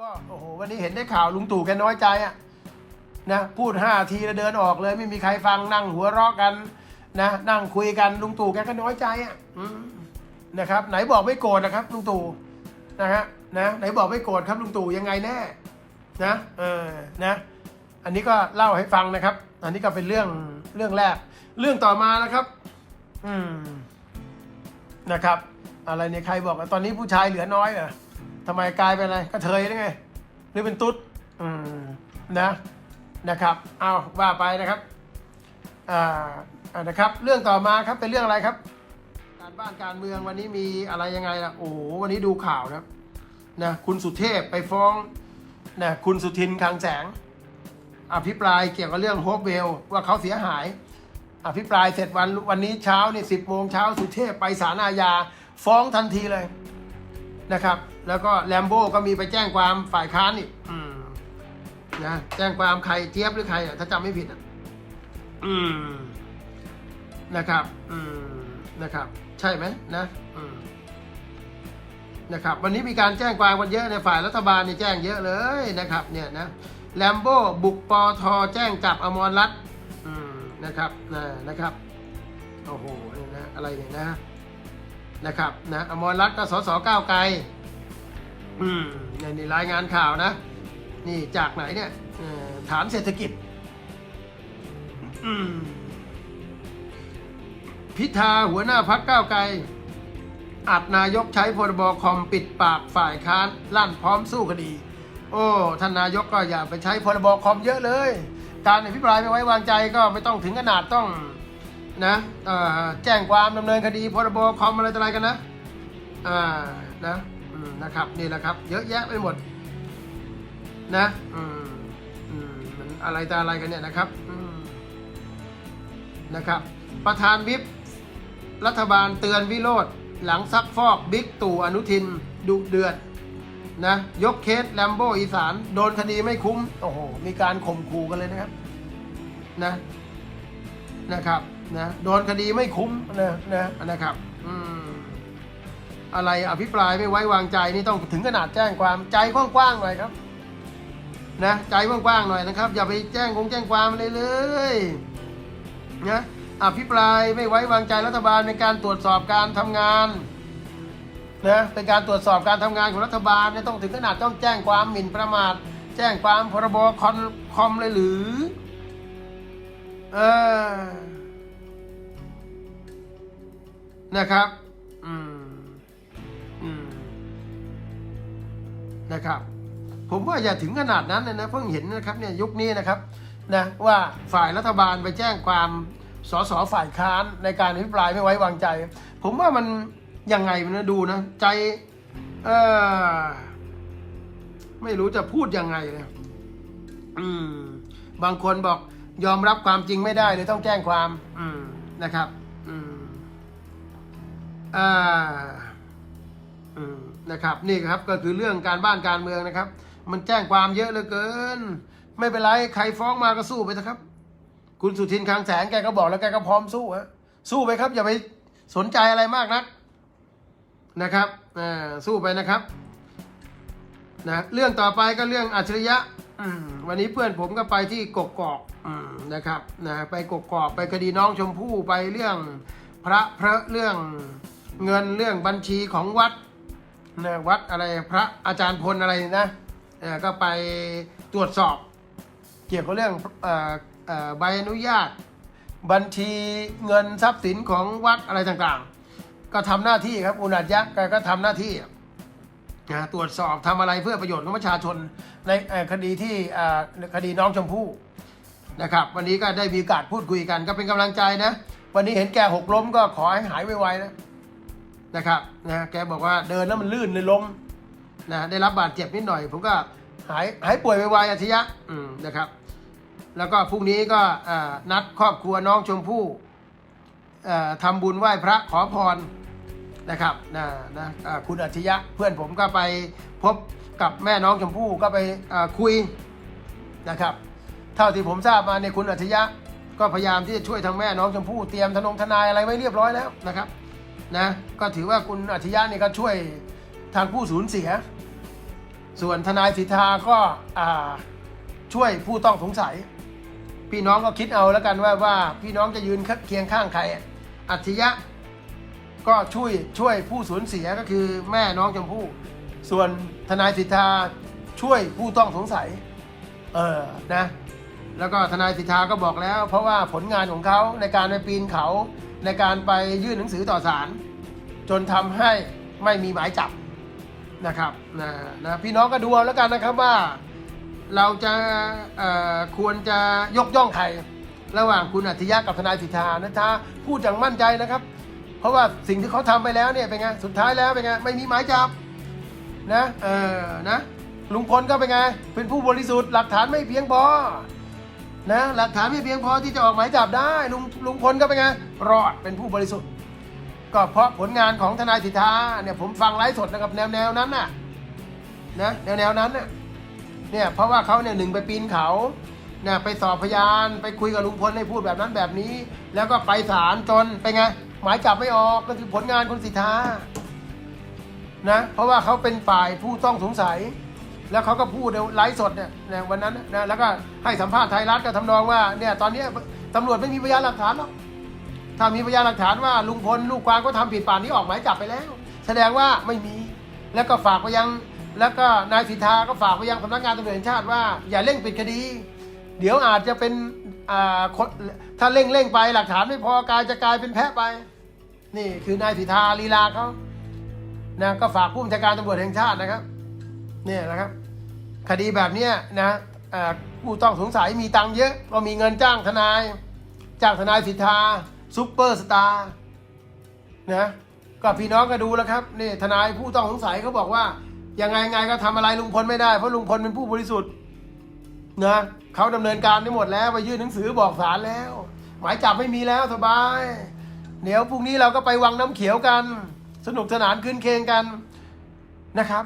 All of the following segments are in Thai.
ก็โอ้โหวันนี้เห็นได้ข่าวลุงตู่แกน้อยใจอะนะพูดห้าทีแล้วเดินออกเลย ไม่มีใครฟังนั่งหัวเราะกันนะนั่งคุยกันลุงตู่แกก็น้อยใจอะนะครับ ไหนบอกไม่โกรธนะครับลุงตู่นะฮะนะไหนบอกไม่โกรธครับลุงตู่ยังไงแน่นะเออนะอันนี้ก็เล่าให้ฟังนะครับ อันนี้ก็เป็นเรื่องเรื่องแรก เรื่องต่อมานะครับ อืมนะครับ อะไรเนี่ยใครบอกตอนนี้ผู้ชายเหลือน้อยเหรอ ทำไมกลายเป็นอะไรกระเทยได้ไง หรือเป็นตุ๊ดนะนะครับ เอาว่าไปนะครับอ่านะครับ เรื่องต่อมาครับเป็นเรื่องอะไรครับ การบ้านการเมืองวันนี้มีอะไรยังไงล่ะโอ้โหวันนี้ดูข่าวนะนะคุณสุเทพไปฟ้องนะคุณสุทินคลังแสง อภิปรายเกี่ยวกับเรื่องโฮปเวลว่าเขาเสียหาย อภิปรายเสร็จวันวันนี้เช้านี่สิบโมงเช้าสุเทพไปศาลอาญาฟ้องทันทีเลยนะครับ แล้วก็แลมโบ้ก็มีไปแจ้งความฝ่ายค้านอีกนะแจ้งความใครเจี๊ยบหรือใครอะถ้าจำไม่ผิดอะอืมนะครับ อืมนะครับ ใช่ไหมนะอืมนะครับ วันนี้มีการแจ้งความกันเยอะในฝ่ายรัฐบาลเนี่ยแจ้งเยอะเลยนะครับ เนี่ยนะแลมโบ้บุกปอทแจ้งจับอมรรัตน์อืมนะครับนะนะครับโอ้โหเนี่ยนะอะไรเนี่ยนะนะครับนะอมรรัตก็สสก้าวไกล อืมเนี่ยนี่รายงานข่าวนะ นี่จากไหนเนี่ยเอ่อฐานเศรษฐกิจ อืม พิธาหัวหน้าพักก้าวไกล อัดนายกใช้พรบคอมปิดปากฝ่ายค้านลั่นพร้อมสู้คดี โอ้ท่านนายกก็อย่าไปใช้พรบคอมเยอะเลย การอภิปรายไม่ไว้วางใจก็ไม่ต้องถึงขนาดต้องนะเอ่อแจ้งความดำเนินคดีพรบคอมอะไรต่ออะไรกันนะ อ่านะ นะครับนี่แหละครับ เยอะแยะไปหมด นะอืมอืมมันอะไรแต่อะไรกันเนี่ยนะครับอืมนะครับ ประธานวิปรัฐบาลเตือนวิโรธหลังซักฟอกบิ๊กตู่อนุทินดุเดือดนะยกเคสแลมโบอีสาน โดนคดีไม่คุ้ม โอ้โห มีการข่มขู่กันเลยนะครับนะนะครับนะโดนคดีไม่คุ้มนะนะนะครับ อืม อะไรอภิปรายไม่ไว้วางใจนี่ต้องถึงขนาดแจ้งความใจกว้างๆหน่อยครับนะใจกว้างๆหน่อยนะครับ อย่าไปแจ้งคงแจ้งความเลยเลยนะอภิปรายไม่ไว้วางใจรัฐบาลในการตรวจสอบการทำงานนะเป็นการตรวจสอบการทำงานของรัฐบาลเนี่ยต้องถึงขนาดต้องแจ้งความหมิ่นประมาท แจ้งความพรบคอมคอมเลยหรือเออนะครับ อืม นะครับ ผมว่าอย่าถึงขนาดนั้นเลยนะเพิ่งเห็นนะครับเนี่ยยุคนี้นะครับนะว่าฝ่ายรัฐบาลไปแจ้งความสสฝ่ายค้านในการอภิปรายไม่ไว้วางใจ ผมว่ามันยังไงมันดูนะใจเออไม่รู้จะพูดยังไงเลยอืม บางคนบอกยอมรับความจริงไม่ได้เลยต้องแจ้งความ อืมนะครับ อืมอ่าอืม นะครับนี่ครับก็คือเรื่องการบ้านการเมืองนะครับ มันแจ้งความเยอะเหลือเกิน ไม่เป็นไรใครฟ้องมาก็สู้ไปนะครับ คุณสุทินคลังแสงแกก็บอกแล้วแกก็พร้อมสู้ฮะสู้ไปครับอย่าไปสนใจอะไรมากนักนะครับอ่าสู้ไปนะครับนะเรื่องต่อไปก็เรื่องอัจฉริยะวันนี้เพื่อนผมก็ไปที่กกอกอืมนะครับนะไปกกอกไปคดีน้องชมพู่ไปเรื่องพระพระเรื่องเงินเรื่องบัญชีของวัด นะวัดอะไรพระอาจารย์พลอะไรนะเออก็ไปตรวจสอบ เกี่ยวกับเรื่องออใบอนุญาต บัญชีเงินทรัพย์สินของวัดอะไรต่างๆ ก็ทำหน้าที่ครับอุณัญยักษ์แกก็ทำหน้าที่นะตรวจสอบทำอะไรเพื่อประโยชน์ของประชาชนในคดีที่คดีน้องชมพู่นะครับ วันนี้ก็ได้มีโอกาสพูดคุยกันก็เป็นกำลังใจนะ วันนี้เห็นแก่หกล้มก็ขอให้หายไวๆนะ นะครับนะแกบอกว่าเดินแล้วมันลื่นเลยล้มนะได้รับบาดเจ็บนิดหน่อย ผมก็หายหายป่วยไวๆอาทิยะอืมนะครับ แล้วก็พรุ่งนี้ก็นัดครอบครัวน้องชมพู่เอ่อทำบุญไหว้พระขอพรนะครับนะนะคุณอาทิยะเพื่อนผมก็ไปพบกับแม่น้องชมพู่ก็ไปคุยนะครับ เท่าที่ผมทราบมาในคุณอาทิยะ ก็พยายามที่จะช่วยทางแม่น้องชมพู่เตรียมทนงทนายอะไรไว้เรียบร้อยแล้วนะครับ นะก็ถือว่าคุณอัจฉริยะนี่ก็ช่วยทางผู้สูญเสีย ส่วนทนายสิทธาก็ช่วยผู้ต้องสงสัย พี่น้องก็คิดเอาแล้วกันว่าว่าพี่น้องจะยืนเคียงข้างใครอะอัจฉริยะก็ช่วยช่วยผู้สูญเสียก็คือแม่น้องชมพู่ ส่วนทนายสิทธาช่วยผู้ต้องสงสัย เออนะ แล้วก็ทนายสิทธาก็บอกแล้ว เพราะว่าผลงานของเขาในการไปปีนเขา ในการไปยื่นหนังสือต่อศาลจนทำให้ไม่มีหมายจับนะครับนะนะพี่น้องก็ดูเอาแล้วกันนะครับว่าเราจะควรจะยกย่องใครระหว่างคุณอัจฉริยะกับทนายสิทธานะถ้าพูดอย่างมั่นใจนะครับ เพราะว่าสิ่งที่เขาทำไปแล้วเนี่ยเป็นไงสุดท้ายแล้วเป็นไงไม่มีหมายจับนะเออนะลุงพลก็เป็นไงเป็นผู้บริสุทธิ์หลักฐานไม่เพียงพอ นะหลักฐานไม่เพียงพอที่จะออกหมายจับได้ลุงลุงพลก็เป็นไงรอดเป็นผู้บริสุทธิ์ ก็เพราะผลงานของทนายสิทธาเนี่ยผมฟังไลฟ์สดนะครับแนวแนวนั้นน่ะนะแนวแนวนั้นน่ะเนี่ยเพราะว่าเขาเนี่ยหนึ่งไปปีนเขาเนี่ยไปสอบพยานไปคุยกับลุงพลให้พูดแบบนั้นแบบนี้ แล้วก็ไปศาลจนเป็นไงหมายจับไม่ออกก็คือผลงานคุณสิทธานะเพราะว่าเขาเป็นฝ่ายผู้ต้องสงสัย แล้วเขาก็พูดในไลฟ์สดเนี่ยวันนั้นนะแล้วก็ให้สัมภาษณ์ไทยรัฐก็ทำนองว่าเนี่ยตอนนี้ตำรวจไม่มีพยานหลักฐานหรอกถ้ามีพยานหลักฐานว่าลุงพลลูกควางก็ทำผิดป่านนี้ออกหมายจับไปแล้ว แสดงว่าไม่มีแล้วก็ฝากไปยัง แล้วก็นายสิทธาก็ฝากไปยังสำนักงานตำรวจแห่งชาติว่าอย่าเร่งปิดคดี เดี๋ยวอาจจะเป็นอ่าคนถ้าเร่งเร่งไปหลักฐานไม่พอกลายจะกลายเป็นแพะไป นี่คือนายสิทธาลีลาเขานะก็ฝากผู้บัญชาการตำรวจแห่งชาตินะครับ เนี่ยนะครับ คดีแบบนี้นะผู้ต้องสงสัยมีตังค์เยอะ ก็มีเงินจ้างทนาย จ้างทนายสิทธาซุปเปอร์สตาร์นะก็พี่น้องก็ดูแล้วครับนี่ทนายผู้ต้องสงสัยเขาบอกว่ายังไงไงก็ทำอะไรลุงพลไม่ได้เพราะลุงพลเป็นผู้บริสุทธิ์นะเขาดำเนินการได้หมดแล้วไปยื่นหนังสือบอกศาลแล้ว หมายจับไม่มีแล้วสบาย เดี๋ยวพรุ่งนี้เราก็ไปวังน้ำเขียวกัน สนุกสนานคืนเคงกันนะครับ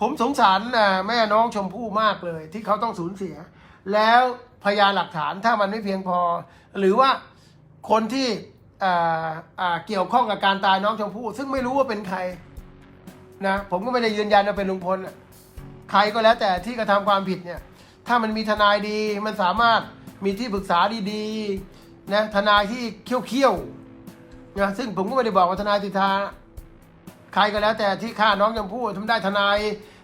ผมสงสารแม่น้องชมพู่มากเลย ที่เขาต้องสูญเสีย แล้วพยานหลักฐานถ้ามันไม่เพียงพอ หรือว่าคนที่เกี่ยวข้องกับการตายน้องชมพู่ ซึ่งไม่รู้ว่าเป็นใครนะผมก็ไม่ได้ยืนยันว่าเป็นลุงพลใครก็แล้วแต่ที่กระทำความผิดเนี่ยถ้ามันมีทนายดีมันสามารถมีที่ปรึกษาดีๆนะทนายที่เขี้ยวๆนะซึ่งผมก็ไม่ได้บอกว่าทนายสิทธา ครก็แล้วแต่ที่ฆ่าน้องชมพู่ทำได้ทนาย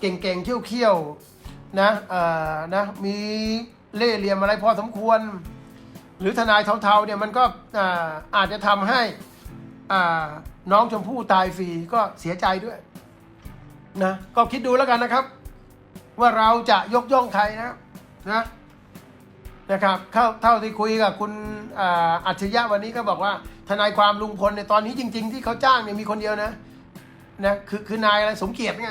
เก่งๆเขี้ยวๆนะเอ่อนะมีเล่ห์เหลี่ยมอะไรพอสมควร หรือทนายเทาๆเนี่ยมันก็อ่าอาจจะทำให้อ่าน้องชมพู่ตายฟรีก็เสียใจด้วยนะก็คิดดูแล้วกันนะครับ ว่าเราจะยกย่องใครนะนะนะครับเท่าเท่าที่คุยกับคุณอัจฉริยะวันนี้ก็บอกว่า ทนายความลุงพลในยตอนนี้จริง ๆ ที่เขาจ้างเนี่ยมีคนเดียวนะ นะคือคือนายอะไรสมเกียรติไง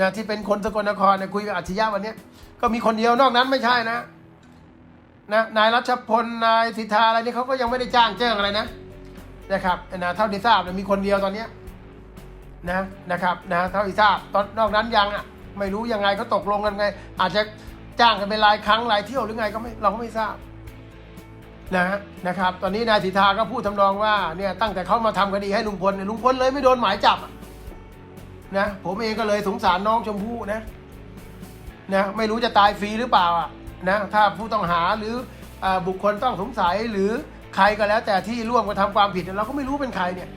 นะที่เป็นคนสกลนครเนี่ยคุยกับอัจฉริยะวันนี้ก็มีคนเดียวนอกนั้นไม่ใช่นะนะนายรัชพลนายสิทธาอะไรนี่เขาก็ยังไม่ได้จ้างแจ้งอะไรนะนะครับนะเท่าที่ทราบเนี่ยมีคนเดียวตอนเนี้ยนะนะครับนะเท่าที่ทราบตอนนอกนั้นยังอะไม่รู้ยังไงเขาตกลงกันไง อาจจะจ้างกันเป็นรายครั้งรายเที่ยวหรือไงก็ไม่เราก็ไม่ทราบนะนะครับ ตอนนี้นายสิทธาก็พูดทำนองว่าเนี่ยตั้งแต่เขามาทำคดีให้ลุงพลเนี่ยลุงพลเลยไม่โดนหมายจับอะ นะผมเองก็เลยสงสารน้องชมพู่นะนะไม่รู้จะตายฟรีหรือเปล่าอะนะถ้าผู้ต้องหาหรืออบุคคลต้องสงสัยหรือใครก็แล้ว แต่ที่ร่วมกระทำความผิดเราก็ไม่รู้เป็นใครเนี่ย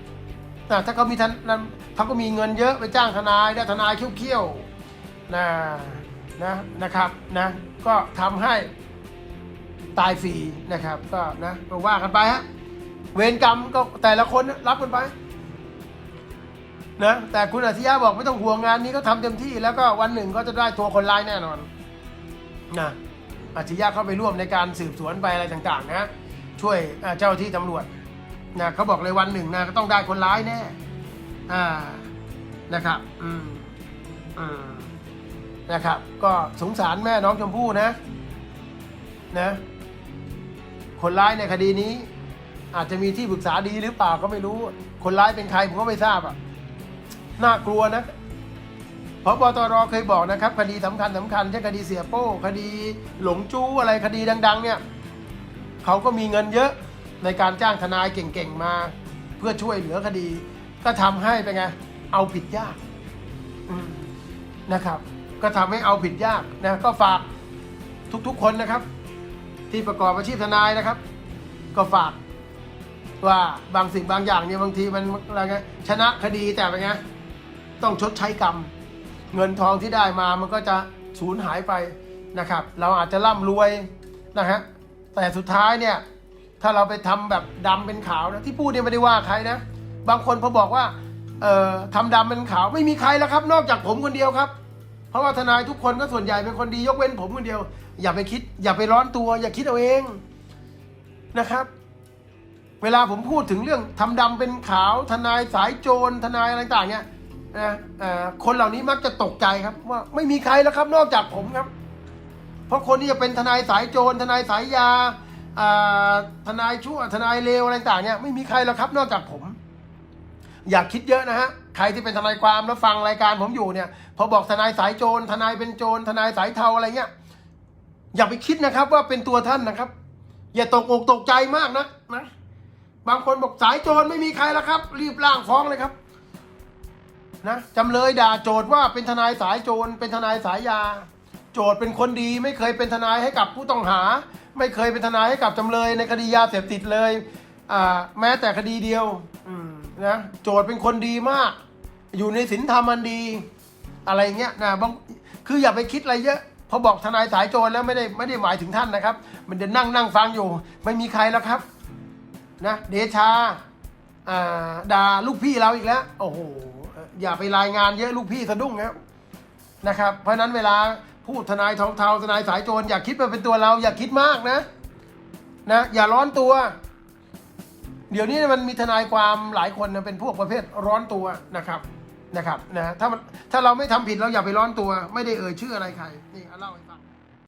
นะถ้าเขามีทนเขาก็มีเงินเยอะไปจ้างทนายได้ทนายเขี้ยวๆนะนะนะครับนะก็ทำให้ตายฟรีนะครับ ก็นะก็ว่ากันไปฮะเวรกรรมก็แต่ละคนรับกันไป นะแต่คุณอาทิยะบอกไม่ต้องห่วงงานนี้ก็ทำเต็มที่แล้วก็วันหนึ่งก็จะได้ตัวคนร้ายแน่นอนนะอาทิยะเข้าไปร่วมในการสืบสวนไปอะไรต่างๆ นะ ช่วยเจ้าที่ตำรวจนะเขาบอกเลยวันหนึ่งนะก็ต้องได้คนร้ายแน่อ่านะครับอืมอืมนะครับ ก็สงสารแม่น้องชมพู่นะนะคนร้ายในคดีนี้ อาจจะมีที่ปรึกษาดีหรือเปล่าก็ไม่รู้ คนร้ายเป็นใครผมก็ไม่ทราบอะ น่ากลัวนะพบตรเคยบอกนะครับคดีสำคัญสำคัญเช่นคดีเสียโป้คดีหลงจู้อะไรคดีดัง ๆ เนี่ยเขาก็มีเงินเยอะในการจ้างทนายเก่งๆมา เพื่อช่วยเหลือคดี ก็ทำให้เป็นไงเอาผิดยากนะครับ ก็ทำให้เอาผิดยากนะก็ฝากทุกๆคนนะครับ ที่ประกอบอาชีพทนายนะครับ ก็ฝากว่าบางสิ่งบางอย่างเนี่ยบางทีมันอะไรเงี้ยชนะคดีแต่เป็นไง ต้องชดใช้กรรม เงินทองที่ได้มามันก็จะสูญหายไปนะครับ เราอาจจะร่ำรวยนะฮะแต่สุดท้ายเนี่ยถ้าเราไปทำแบบดำเป็นขาวนะที่พูดเนี่ยไม่ได้ว่าใครนะ บางคนพอบอกว่าเอ่อทำดำเป็นขาวไม่มีใครแล้วครับ นอกจากผมคนเดียวครับ เพราะว่าทนายทุกคนก็ส่วนใหญ่เป็นคนดียกเว้นผมคนเดียว อย่าไปคิด อย่าไปร้อนตัว อย่าคิดเอาเองนะครับ เวลาผมพูดถึงเรื่องทำดำเป็นขาว ทนายสายโจรทนายอะไรต่างเนี่ย นะคนเหล่านี้มักจะตกใจครับ ว่าไม่มีใครแล้วครับนอกจากผมครับ เพราะคนที่จะเป็นทนายสายโจรทนายสายยาทนายชั่วทนายเลวอะไรต่างเนี่ยไม่มีใครแล้วครับ นอกจากผม อย่าคิดเยอะนะฮะใครที่เป็นทนายความแล้วฟังรายการผมอยู่เนี่ย พอบอกทนายสายโจรทนายเป็นโจรทนายสายเทาอะไรเงี้ยอย่าไปคิดนะครับ ว่าเป็นตัวท่านนะครับ อย่าตกอกตกใจมากนะนะบางคนบอกสายโจรไม่มีใครแล้วครับ รีบล่างฟ้องเลยครับ นะจำเลยด่าโจทย์ว่าเป็นทนายสายโจรเป็นทนายสายยา โจทย์เป็นคนดีไม่เคยเป็นทนายให้กับผู้ต้องหา ไม่เคยเป็นทนายให้กับจำเลยในคดียาเสพติดเลยแม้แต่คดีเดียวนะโจทย์เป็นคนดีมาก อยู่ในศีลธรรมอันดี อะไรเงี้ยนะบางคืออย่าไปคิดอะไรเยอะพอบอกทนายสายโจรแล้วไม่ได้ไม่ได้หมายถึงท่านนะครับ มันจะนั่งนั่งฟังอยู่ ไม่มีใครแล้วครับนะเดชาด่าลูกพี่เราอีกแล้ว โอ้โห อย่าไปรายงานเยอะลูกพี่สะดุ้งนะครับนะครับ เพราะนั้นเวลาพูดทนายทองเทาทนายสายโจรอย่าคิดว่าเป็นตัวเรา อย่าคิดมากนะนะอย่าร้อนตัว เดี๋ยวนี้มันมีทนายความหลายคนนะเป็นพวกประเภทร้อนตัวนะครับนะครับนะถ้ามันถ้าเราไม่ทำผิดเราอย่าไปร้อนตัว ไม่ได้เอ่ยชื่ออะไรใครนี่เอาเล่าให้ฟัง